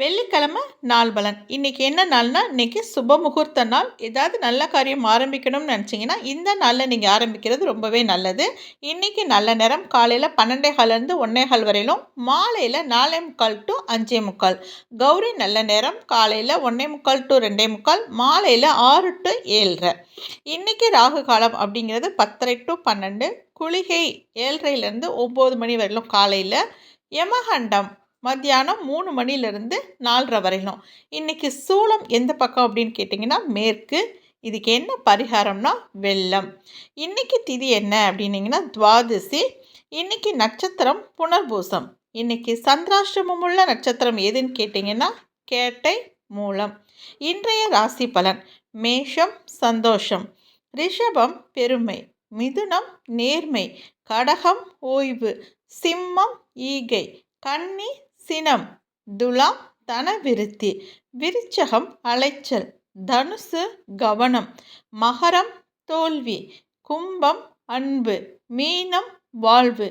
வெள்ளிக்கிழமை நாள் பலன். இன்றைக்கி என்ன நாள்னா இன்றைக்கி சுப முகூர்த்த நாள். ஏதாவது நல்ல காரியம் ஆரம்பிக்கணும்னு நினச்சிங்கன்னா இந்த நாளில் நீங்கள் ஆரம்பிக்கிறது ரொம்பவே நல்லது. இன்றைக்கி நல்ல நேரம். காலையில் பன்னெண்டே கால்லேருந்து ஒன்றே கால் வரையிலும் மாலையில் நாலே முக்கால் டு அஞ்சே முக்கால். கௌரி நல்ல நேரம். காலையில் ஒன்றே முக்கால் டு ரெண்டே முக்கால் மாலையில் ஆறு டு ஏழரை. இன்றைக்கி ராகு காலம் அப்படிங்கிறது பத்தரை டு பன்னெண்டு. குளிகை ஏழரைலேருந்து ஒம்பது மணி வரையிலும் காலையில் யமகண்டம் மத்தியானம் மூணு மணிலேருந்து நாலரை வரையிலும். இன்றைக்கி சூளம் எந்த பக்கம் அப்படின்னு கேட்டிங்கன்னா மேற்கு. இதுக்கு என்ன பரிகாரம்னா வெள்ளம். இன்றைக்கி திதி என்ன அப்படின்னிங்கன்னா துவாதசி. இன்றைக்கி நட்சத்திரம் புனர்பூசம். இன்றைக்கி சந்திராஷ்டிரமம் உள்ள நட்சத்திரம் எதுன்னு கேட்டிங்கன்னா கேட்டை மூலம். இன்றைய ராசி பலன் மேஷம் சந்தோஷம். ரிஷபம் பெருமை. மிதுனம் நேர்மை. கடகம் ஓய்வு. சிம்மம் ஈகை. கன்னி சினம் துலாம் தனவிருத்தி விருச்சகம் அலைச்சல் தனுசு கவனம் மகரம் தோல்வி கும்பம் அன்பு மீனம் வாழ்வு